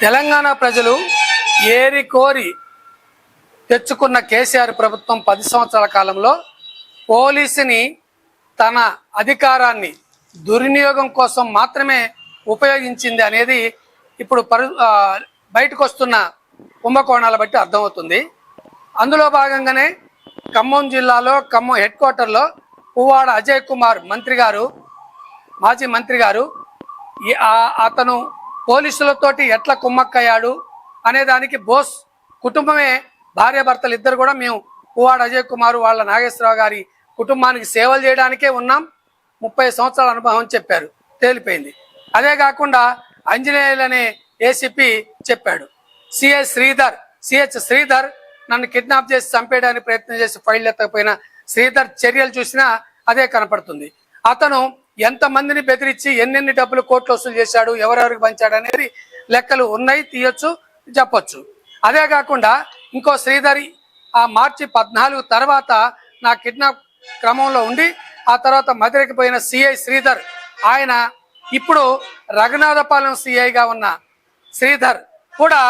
తెలంగాణ ప్రజలు ఏరి కోరి తెచ్చుకున్న కేసీఆర్ ప్రభుత్వం పది సంవత్సరాల కాలంలో పోలీసుని తన అధికారాన్ని దుర్వినియోగం కోసం మాత్రమే ఉపయోగించింది అనేది ఇప్పుడు పరు బయటకు వస్తున్న కుంభకోణాల బట్టి అర్థమవుతుంది. అందులో భాగంగానే ఖమ్మం జిల్లాలో ఖమ్మం హెడ్ క్వార్టర్లో పువ్వాడ అజయ్ కుమార్ మంత్రి గారు మాజీ మంత్రి గారు అతను పోలీసులతోటి ఎట్లా కుమ్మక్కయ్యాడు అనే దానికి బోస్ కుటుంబమే భార్యాభర్తలు ఇద్దరు కూడా మేము పువ్వాడ అజయ్ కుమార్ వాళ్ళ నాగేశ్వరరావు గారి కుటుంబానికి సేవలు చేయడానికే ఉన్నాం. ముప్పై సంవత్సరాల అనుభవం అని చెప్పారు. తేలిపోయింది. అదే కాకుండా ఆంజనేయులు అనే ఏసీపీ చెప్పాడు. సిఎస్ శ్రీధర్ సిహెచ్ శ్రీధర్ నన్ను కిడ్నాప్ చేసి చంపేయడానికి ప్రయత్నం చేసి ఫైల్ ఎత్తకపోయిన శ్రీధర్ చర్యలు చూసినా అదే కనపడుతుంది. అతను ఎంతమందిని బెదిరించి ఎన్నెన్ని డబ్బులు కోట్లు వసూలు చేశాడు ఎవరెవరికి పంచాడు అనేది లెక్కలు ఉన్నాయి తీయొచ్చు చెప్పొచ్చు. అదే కాకుండా ఇంకో శ్రీధరి ఆ మార్చి పద్నాలుగు తర్వాత నా కిడ్నాప్ క్రమంలో ఉండి ఆ తర్వాత మధురకి పోయిన సిఐ శ్రీధర్ ఆయన ఇప్పుడు రఘునాథపాలెం సిఐగా ఉన్న శ్రీధర్ కూడా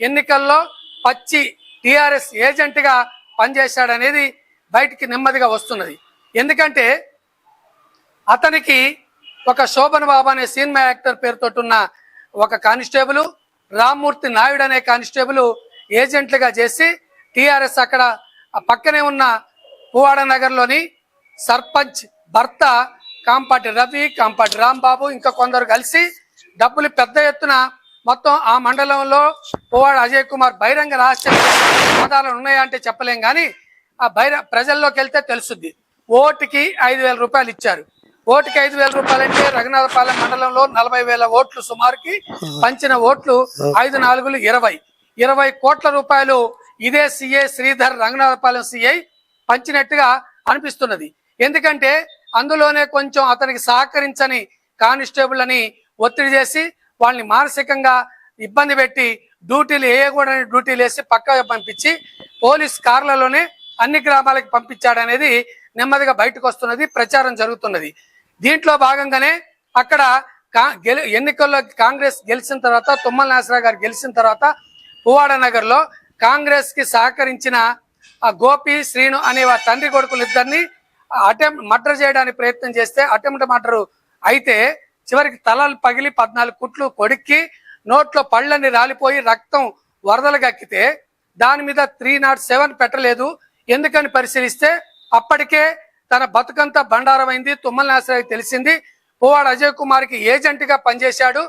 ఎన్నికల్లో పచ్చి టిఆర్ఎస్ ఏజెంట్గా పనిచేశాడనేది బయటికి నెమ్మదిగా వస్తున్నది. ఎందుకంటే అతనికి ఒక శోభన్ బాబు అనే సినిమా యాక్టర్ పేరుతో ఉన్న ఒక కానిస్టేబుల్ రామ్మూర్తి నాయుడు అనే కానిస్టేబుల్ ఏజెంట్లుగా చేసి టిఆర్ఎస్ అక్కడ పక్కనే ఉన్న పువాడ నగర్లోని సర్పంచ్ భర్త కాంపాటి రవి కాంపాటి రాంబాబు ఇంకా కొందరు కలిసి డబ్బులు పెద్ద ఎత్తున మొత్తం ఆ మండలంలో పువ్వాడ అజయ్ కుమార్ బహిరంగ రహస్య ఆధారాలు ఉన్నాయా అంటే చెప్పలేం కానీ ఆ బహిర ప్రజల్లోకి వెళ్తే తెలుసుద్ది. ఓటుకి ఐదు వేల రూపాయలు ఇచ్చారు. ఓటుకి ఐదు వేల రూపాయలంటే రఘునాథపాలెం మండలంలో నలభై వేల ఓట్లు సుమారుకి పంచిన ఓట్లు ఐదు నాలుగులు ఇరవై. ఇరవై కోట్ల రూపాయలు ఇదే సిఐ శ్రీధర్ రంగనాథపాలెం సిఐ పంచినట్టుగా అనిపిస్తున్నది. ఎందుకంటే అందులోనే కొంచెం అతనికి సహకరించని కానిస్టేబుల్ అని ఒత్తిడి చేసి వాళ్ళని మానసికంగా ఇబ్బంది పెట్టి డ్యూటీలు వేయకూడని డ్యూటీలు వేసి పక్క పంపించి పోలీస్ కార్లలోనే అన్ని గ్రామాలకు పంపించాడనేది నెమ్మదిగా బయటకు వస్తున్నది ప్రచారం జరుగుతున్నది. దీంట్లో భాగంగానే అక్కడ గెలి ఎన్నికల్లో కాంగ్రెస్ గెలిచిన తర్వాత తుమ్మల నాసరావు గారు గెలిచిన తర్వాత పువ్వాడ నగర్లో కాంగ్రెస్కి సహకరించిన ఆ గోపి శ్రీను అనే వా తండ్రి కొడుకులు ఇద్దరిని అటెంప్ట్ మర్డర్ చేయడానికి ప్రయత్నం చేస్తే అటెంప్ట్ మర్డర్ అయితే చివరికి తలలు పగిలి పద్నాలుగు కుట్లు కొడుక్కి నోట్లో పళ్ళని రాలిపోయి రక్తం వరదలు గక్కితే దాని మీద త్రీ నాట్ సెవెన్ పెట్టలేదు. ఎందుకని పరిశీలిస్తే అప్పటికే తన బతుకంతా బండారమైంది. తుమ్మల నాసరావు తెలిసింది. పువ్వాడు అజయ్ కుమార్కి ఏజెంట్గా పనిచేశాడు.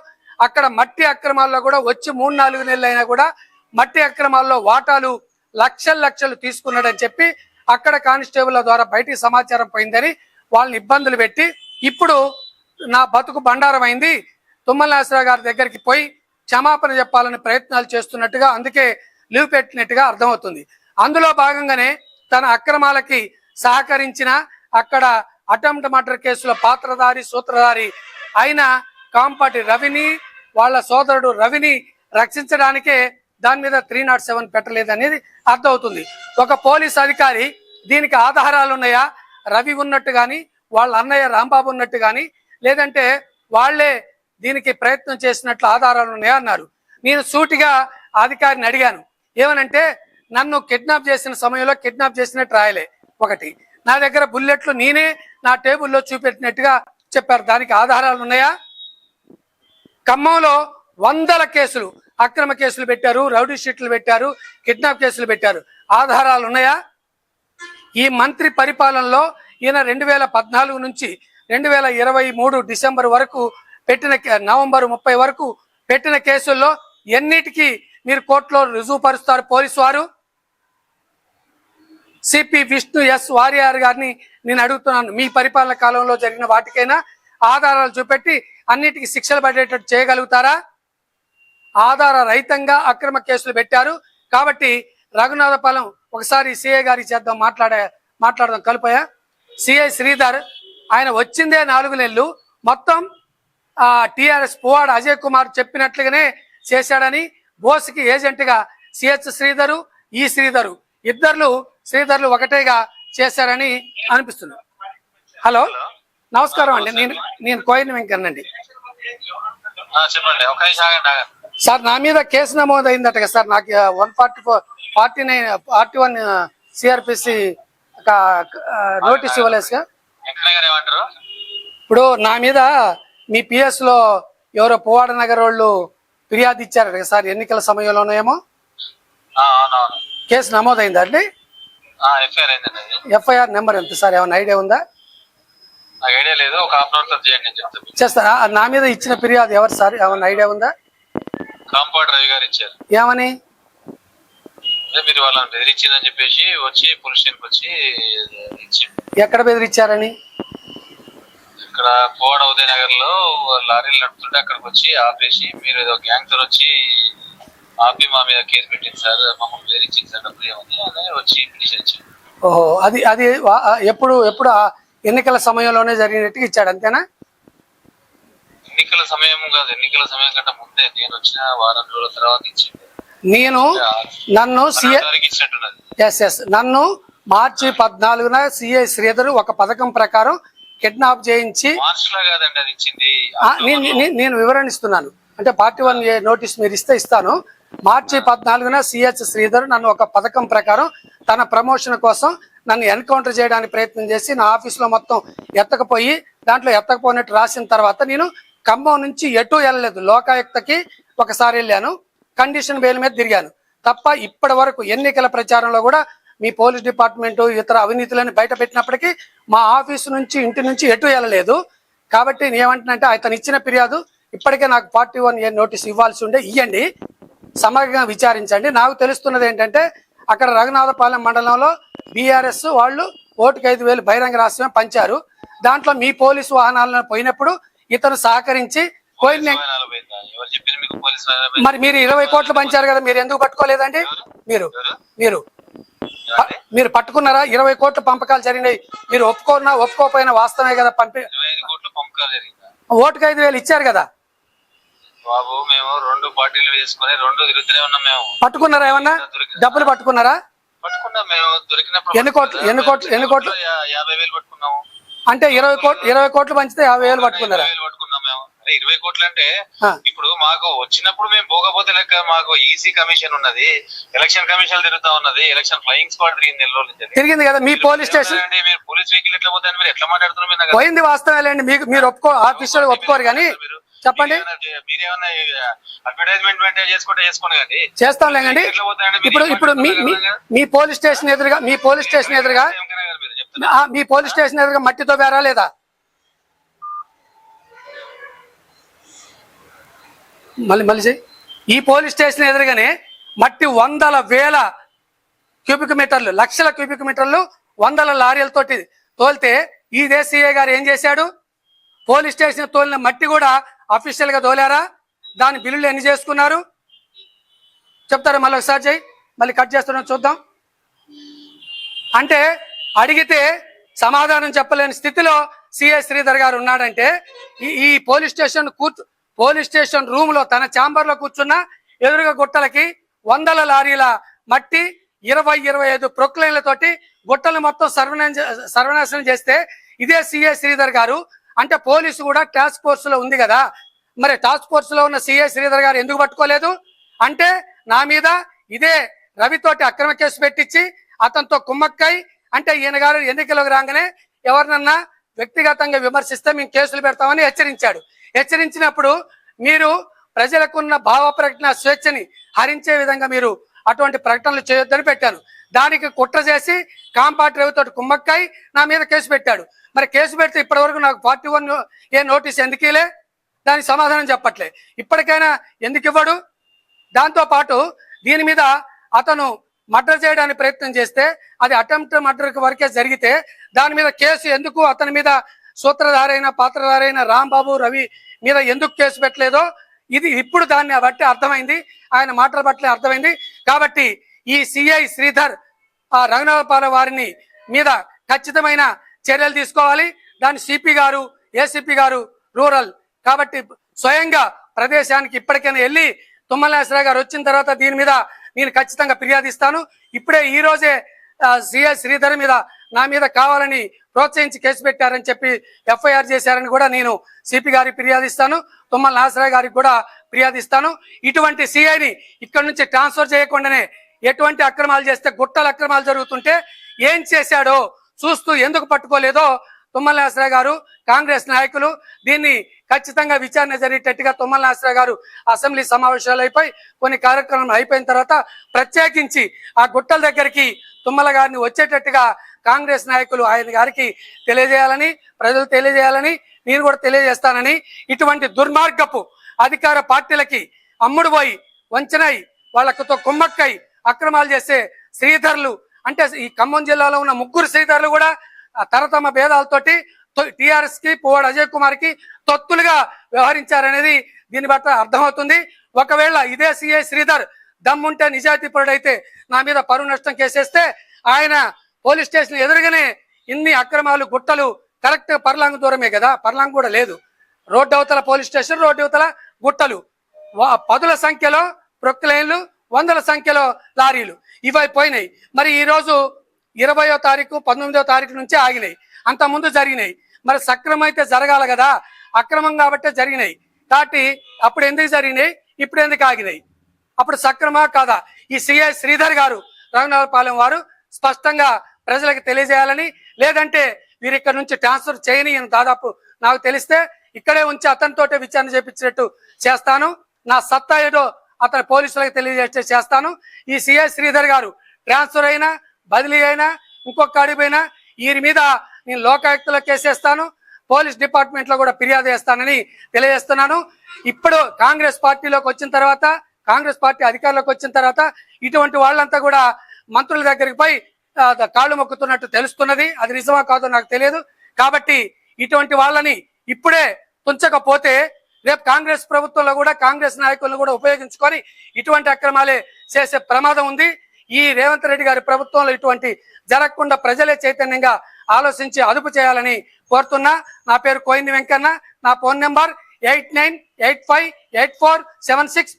అక్కడ మట్టి అక్రమాల్లో కూడా వచ్చి మూడు నాలుగు నెలలు అయినా కూడా మట్టి అక్రమాల్లో వాటాలు లక్షలు లక్షలు తీసుకున్నాడని చెప్పి అక్కడ కానిస్టేబుల్ ద్వారా బయటికి సమాచారం పోయిందని వాళ్ళని ఇబ్బందులు పెట్టి ఇప్పుడు నా బతుకు బండారం అయింది తుమ్మల నాసరావు గారి దగ్గరికి పోయి క్షమాపణ చెప్పాలని ప్రయత్నాలు చేస్తున్నట్టుగా అందుకే లీవ్ పెట్టినట్టుగా అర్థమవుతుంది. అందులో భాగంగానే తన అక్రమాలకి సహకరించిన అక్కడ అటెంప్ట్ మర్డర్ కేసులో పాత్రధారి సూత్రధారి అయిన కాంపాటి రవిని వాళ్ళ సోదరుడు రవిని రక్షించడానికే దాని మీద త్రీ నాట్ సెవెన్ పెట్టలేదనేది అర్థమవుతుంది. ఒక పోలీస్ అధికారి దీనికి ఆధారాలు ఉన్నాయా? రవి ఉన్నట్టు కానీ వాళ్ళ అన్నయ్య రాంబాబు ఉన్నట్టు కానీ లేదంటే వాళ్ళే దీనికి ప్రయత్నం చేసినట్లు ఆధారాలు ఉన్నాయా అన్నారు. నేను సూటిగా అధికారిని అడిగాను. ఏమనంటే నన్ను కిడ్నాప్ చేసిన సమయంలో కిడ్నాప్ చేసినట్టు రాయలే ఒకటి. నా దగ్గర బుల్లెట్లు నేనే నా టేబుల్లో చూపెట్టినట్టుగా చెప్పారు. దానికి ఆధారాలు ఉన్నాయా? ఖమ్మంలో వందల కేసులు అక్రమ కేసులు పెట్టారు రౌడీ షీట్లు పెట్టారు కిడ్నాప్ కేసులు పెట్టారు. ఆధారాలు ఉన్నాయా? ఈ మంత్రి పరిపాలనలో ఈయన రెండు వేల పద్నాలుగు నుంచి రెండు వేల ఇరవై మూడు డిసెంబర్ వరకు పెట్టిన నవంబర్ ముప్పై వరకు పెట్టిన కేసుల్లో ఎన్నిటికీ మీరు కోర్టులో రుజువుపరుస్తారు పోలీసు వారు? సిపి విష్ణు ఎస్ వారియార్ గారిని నేను అడుగుతున్నాను. మీ పరిపాలన కాలంలో జరిగిన వాటికైనా ఆధారాలు చూపెట్టి అన్నిటికీ శిక్షలు పడేటట్టు చేయగలుగుతారా? ఆధార రహితంగా అక్రమ కేసులు పెట్టారు. కాబట్టి రఘునాథపాలెం ఒకసారి సిఐ గారి చేద్దాం మాట్లాడే మాట్లాడదాం కలిపోయా. సిఐ శ్రీధర్ ఆయన వచ్చిందే నాలుగు నెలలు. మొత్తం టిఆర్ఎస్ పువాడ అజయ్ కుమార్ చెప్పినట్లుగానే చేశాడని బోస్కి ఏజెంట్గా సిహెచ్ శ్రీధరు ఈ శ్రీధరు. ఇద్దరు శ్రీధర్లు ఒకటేగా చేశారని అనిపిస్తుంది. హలో నమస్కారం అండి. నేను నేను కోయిన ఆగండి ఆగండి. సార్ నా మీద కేసు నమోదు అయిందట కదా సార్. నాకు one forty four forty nine forty one CrPC notice గారు ఏమంటారు? ఇప్పుడు నా మీద మీ పిఎస్లో ఎవరో పువ్వాడ నగర్ వాళ్ళు ఫిర్యాదు ఇచ్చారట సార్. ఎన్నికల సమయంలోనేమో? కేసు నమోదైందా అండి? ఎఫ్ఐఆర్ నెంబర్ ఎంత? సార్ ఏమైనా ఐడియా ఉందా? నాకు ఐడియా లేదు ఒక హాఫ్ అవర్ చేయండి. చేస్తారా? నా మీద ఇచ్చిన ఫిర్యాదు ఎవరు సార్? ఏమైనా ఐడియా ఉందా? కాంపౌండ్ రవి గారు ఇచ్చారు. ఏమని? మీరు వాళ్ళని బెదిరించిందని చెప్పేసి వచ్చి పోలీస్ స్టేషన్కి వచ్చి ఎక్కడ బెదిరించారని? ఇక్కడ పోవాడ ఉదయ నగర్లో లారీలు నడుపుతుంటే అక్కడికి వచ్చి ఆపేసి మీరు ఏదో గ్యాంగ్తో వచ్చి ఆపి మా మీద కేసు పెట్టింది సార్ మమ్మల్ని సార్ డబ్బులు ఏమని అని వచ్చి పిటిషన్ ఇచ్చారు ఓహో అది అది ఎప్పుడు ఎప్పుడు ఎన్నికల సమయంలోనే జరిగినట్టుగా ఇచ్చాడు అంతేనా? ఎన్నికల సమయం కాదు ఎన్నికల సమయం కంటే ముందే నేను వచ్చిన వారం రోజుల తర్వాత ఇచ్చింది నేను నన్ను ఎస్ ఎస్ నన్ను మార్చి పద్నాలుగున సిఐ శ్రీధర్ ఒక పథకం ప్రకారం కిడ్నాప్ చేయించి ఇచ్చింది నేను వివరణ ఇస్తున్నాను అంటే పార్టీ వన్ నోటీస్ మీరు ఇస్తే ఇస్తాను. మార్చి పద్నాలుగున సిహెచ్ శ్రీధర్ నన్ను ఒక పథకం ప్రకారం తన ప్రమోషన్ కోసం నన్ను ఎన్కౌంటర్ చేయడానికి ప్రయత్నం చేసి నా ఆఫీస్లో మొత్తం ఎత్తకపోయి దాంట్లో ఎత్తకపోయినట్టు రాసిన తర్వాత నేను ఖమ్మం నుంచి ఎటు వెళ్ళలేదు. లోకాయుక్తకి ఒకసారి వెళ్ళాను. కండిషన్ బెయిల్ మీద తిరిగాను. తప్ప ఇప్పటి వరకు ఎన్నికల ప్రచారంలో కూడా మీ పోలీస్ డిపార్ట్మెంట్ ఇతర అవినీతులను బయట పెట్టినప్పటికీ మా ఆఫీసు నుంచి ఇంటి నుంచి ఎటు వెళ్ళలేదు. కాబట్టి నేను ఏమంటున్నంటే అతను ఇచ్చిన ఫిర్యాదు ఇప్పటికే నాకు ఫార్టీ వన్ ఏ నోటీస్ ఇవ్వాల్సి ఉండే ఇవ్వండి సమగ్రంగా విచారించండి. నాకు తెలుస్తున్నది ఏంటంటే అక్కడ రఘునాథపాలెం మండలంలో బీఆర్ఎస్ వాళ్ళు ఓటుకు ఐదు వేలు బహిరంగ రాష్ట్రమే పంచారు. దాంట్లో మీ పోలీసు వాహనాలను పోయినప్పుడు ఇతను సహకరించి? మరి మీరు ఇరవై కోట్లు పంచారు కదా మీరు ఎందుకు పట్టుకోలేదండి? మీరు? మీరు. మీరు పట్టుకున్నారా? ఇరవై కోట్ల పంపకాలు జరిగినాయి. మీరు ఒప్పుకోనా? ఒప్పుకోకపోయినా వాస్తవమే కదా పంపి ఓటుకు ఐదు వేలు ఇచ్చారు కదా. బాబు మేము రెండు పార్టీలు వేసుకొని రెండు తిరుగుతూనే ఉన్నాం మేము. పట్టుకున్నారా ఏమన్నా? డబ్బులు పట్టుకున్నారా? పట్టుకున్నాం మేము. దొరికినప్పుడు ఎన్ని కోట్లు- ఎన్ని కోట్లు- ఎన్ని కోట్లు? యాభై వేలు పట్టుకున్నాము. అంటే ఇరవై కోట్లు ఇరవై కోట్లు పంచితే యాభై వేలు పట్టుకున్నారా? పట్టుకున్నాం మేము. అరే ఇరవై కోట్లు అంటే. ఇప్పుడు మాకు వచ్చినప్పుడు మేము పోకపోతే లెక్క మాకు ఈసీ కమిషన్ ఉన్నది. ఎలక్షన్ కమిషన్ తిరుగుతా ఉన్నది. ఎలక్షన్ ఫ్లయింగ్ స్క్వాడ్ తిరిగింది నెల రోజుల నుంచి తిరిగింది కదా? మీ పోలీస్ స్టేషన్ మీరు పోలీస్ వెహికల్ ఎట్లా పోతాయని మీరు ఎట్లా మాట్లాడుతున్నారు పోయింది వాస్తవేలేండి. మీకు మీరు ఒప్పుకో ఆఫీసర్ ఒప్పుకోరు కానీ మీరు- చెప్పండి మీరేమన్నా- మీరేమన్నా అడ్వర్టైజ్మెంట్ మెయింటైన్ చేసుకుంటే చేసుకోండి కానీ చేస్తాంలే కండి ఎట్లా పోతాయండి? మీరు ఇప్పుడు ఇప్పుడు మీ పోలీస్ స్టేషన్ ఎదురుగా మీ పోలీస్ స్టేషన్ ఎదురుగా మీ పోలీస్ స్టేషన్ ఎదురుగా మట్టితో బేరా లేదా మళ్ళీ మళ్ళీ. ఈ పోలీస్ స్టేషన్ ఎదురుగానే మట్టి వందల వేల క్యూబిక్ మీటర్లు లక్షల క్యూబిక్ మీటర్లు వందల లారీలతోటి తోలితే ఈ దేశీయ గారు ఏం చేశాడు పోలీస్ స్టేషన్ తోలిన మట్టి కూడా అఫీషియల్గా తోలారా? దాని బిల్లులు ఎన్ని చేసుకున్నారు? చెప్తారా మళ్ళీ ఒకసారి చెయ్యి. మళ్ళీ కట్ చేస్తున్నాం చూద్దాం. అంటే అడిగితే సమాధానం చెప్పలేని స్థితిలో సిఐ శ్రీధర్ గారు ఉన్నాడంటే ఈ ఈ పోలీస్ స్టేషన్ కూర్చు పోలీస్ స్టేషన్ రూమ్లో తన ఛాంబర్లో కూర్చున్న ఎదురుగా గుట్టలకి వందల లారీల మట్టి ఇరవై ఇరవై ఐదు ప్రొక్లైన్లతోటి గుట్టలు మొత్తం సర్వనాశ సర్వనాశనం చేస్తే ఇదే సిఐ శ్రీధర్ గారు అంటే పోలీసు కూడా టాస్క్ ఫోర్స్లో ఉంది కదా. మరి టాస్క్ ఫోర్స్లో ఉన్న సిఐ శ్రీధర్ గారు ఎందుకు పట్టుకోలేదు? అంటే నా మీద ఇదే రవితోటి అక్రమ కేసు పెట్టించి అతనితో కుమ్మక్కై అంటే ఈయన గారు ఎన్నికలకు రాగానే ఎవరినన్నా వ్యక్తిగతంగా విమర్శిస్తే మేము కేసులు పెడతామని హెచ్చరించాడు. హెచ్చరించినప్పుడు మీరు ప్రజలకున్న భావ ప్రకటన స్వేచ్ఛని హరించే విధంగా మీరు అటువంటి ప్రకటనలు చేయొద్దని పెట్టాను. దానికి కుట్ర చేసి కాంపాట్ రవితో కుమ్మక్కై నా మీద కేసు పెట్టాడు. మరి కేసు పెడితే ఇప్పటి వరకు నాకు ఫార్టీ వన్ ఏ నోటీస్ ఎందుకు దానికి సమాధానం చెప్పట్లే. ఇప్పటికైనా ఎందుకు ఇవ్వడు? దాంతో పాటు దీని మీద అతను మర్డర్ చేయడానికి ప్రయత్నం చేస్తే అది అటెంప్ట్ మర్డర్ వరకే జరిగితే దాని మీద కేసు ఎందుకు అతని మీద సూత్రధారైన పాత్రధారైన రాంబాబు రవి మీద ఎందుకు కేసు పెట్టలేదో ఇది ఇప్పుడు దాన్ని బట్టి అర్థమైంది. ఆయన మాటలు బట్టి అర్థమైంది. కాబట్టి ఈ సిఐ శ్రీధర్ ఆ రఘునాథపాల వారిని మీద ఖచ్చితమైన చర్యలు తీసుకోవాలి. దాని సిపి గారు ఏసీపీ గారు రూరల్. కాబట్టి స్వయంగా ప్రదేశానికి ఇప్పటికైనా వెళ్ళి తుమ్మలేశ్వర గారు వచ్చిన తర్వాత దీని మీద నేను ఖచ్చితంగా ఫిర్యాదు ఇస్తాను. ఇప్పుడే ఈ రోజే సిఐ శ్రీధర్ మీద నా మీద కావాలని ప్రోత్సహించి కేసు పెట్టారని చెప్పి ఎఫ్ఐఆర్ చేశారని కూడా నేను సిపి గారికి ఫిర్యాదు ఇస్తాను. తుమ్మల నాసరాయ్ గారికి కూడా ఫిర్యాదు ఇస్తాను. ఇటువంటి సిఐని ఇక్కడ నుంచి ట్రాన్స్ఫర్ చేయకుండానే ఎటువంటి అక్రమాలు చేస్తే గుట్టల అక్రమాలు జరుగుతుంటే ఏం చేశాడో చూస్తూ ఎందుకు పట్టుకోలేదో తుమ్మల నాసరావు గారు కాంగ్రెస్ నాయకులు దీన్ని ఖచ్చితంగా విచారణ జరిగేటట్టుగా తుమ్మల నాసరావు గారు అసెంబ్లీ సమావేశాలు అయిపోయి కొన్ని కార్యక్రమాలు అయిపోయిన తర్వాత ప్రత్యేకించి ఆ గుట్టల దగ్గరికి తుమ్మల గారిని వచ్చేటట్టుగా కాంగ్రెస్ నాయకులు ఆయన గారికి తెలియజేయాలని ప్రజలు తెలియజేయాలని నేను కూడా తెలియజేస్తానని ఇటువంటి దుర్మార్గపు అధికార పార్టీలకి అమ్ముడు పోయి వంచనై వాళ్ళతో కుమ్మక్కై అక్రమాలు చేసే శ్రీధర్లు అంటే ఈ ఖమ్మం జిల్లాలో ఉన్న ముగ్గురు శ్రీధర్లు కూడా తరతమ భేదాలతోటి టిఆర్ఎస్కి పువ్వాడు అజయ్ కుమార్కి తొత్తులుగా వ్యవహరించారనేది దీన్ని బట్ట అర్థమవుతుంది. ఒకవేళ ఇదే సిఐ శ్రీధర్ దమ్ముంటే నిజాయితీపరుడైతే నా మీద పరువు నష్టం కేసేస్తే ఆయన పోలీస్ స్టేషన్ ఎదురుగానే ఇన్ని అక్రమాలు గుట్టలు కరెక్ట్ పర్లాంగ్ దూరమే కదా పర్లాంగ్ కూడా లేదు. రోడ్డు అవతల పోలీస్ స్టేషన్ రోడ్డు అవతల గుట్టలు. పదుల సంఖ్యలో ప్రొక్లైన్లు వందల సంఖ్యలో లారీలు ఇవి పోయినాయి. మరి ఈరోజు ఇరవయో తారీఖు పంతొమ్మిదో తారీఖు నుంచే ఆగినాయి. అంత ముందు జరిగినాయి. మరి సక్రమం అయితే జరగాలి కదా? అక్రమం కాబట్టే జరిగినాయి. కాబట్టి అప్పుడు ఎందుకు జరిగినాయి? ఇప్పుడు ఎందుకు ఆగినాయి? అప్పుడు సక్రమా కాదా? ఈ సిఐ శ్రీధర్ గారు రఘునాథపాలెం వారు స్పష్టంగా ప్రజలకు తెలియజేయాలని లేదంటే వీరు ఇక్కడ నుంచి ట్రాన్స్ఫర్ చేయని దాదాపు నాకు తెలిస్తే ఇక్కడే ఉంచి అతనితోటే విచారణ చేపించినట్టు చేస్తాను. నా సత్తా ఏదో అతను పోలీసులకు తెలియజేస్తే చేస్తాను. ఈ సిఐ శ్రీధర్ గారు ట్రాన్స్ఫర్ అయినా బదిలీ అయినా ఇంకొక కాడిపోయినా వీరి మీద నేను లోకాయుక్తలో కేసేస్తాను పోలీస్ డిపార్ట్మెంట్లో కూడా ఫిర్యాదు చేస్తానని తెలియజేస్తున్నాను. ఇప్పుడు కాంగ్రెస్ పార్టీలోకి వచ్చిన తర్వాత కాంగ్రెస్ పార్టీ అధికారంలోకి వచ్చిన తర్వాత ఇటువంటి వాళ్ళంతా కూడా మంత్రుల దగ్గరికి పోయి కాళ్ళు మొక్కుతున్నట్టు తెలుస్తున్నది. అది నిజమా కాదో నాకు తెలియదు. కాబట్టి ఇటువంటి వాళ్ళని ఇప్పుడే తుంచకపోతే రేపు కాంగ్రెస్ ప్రభుత్వంలో కూడా కాంగ్రెస్ నాయకులను కూడా ఉపయోగించుకొని ఇటువంటి అక్రమాలే చేసే ప్రమాదం ఉంది. ఈ రేవంత్ రెడ్డి గారి ప్రభుత్వంలో ఇటువంటి జరగకుండా ప్రజలే చైతన్యంగా ఆలోచించి అదుపు చేయాలని కోరుతున్నా. నా పేరు కోయింది వెంకన్న. నా phone number eight nine eight five eight four seven six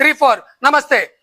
three four. నమస్తే.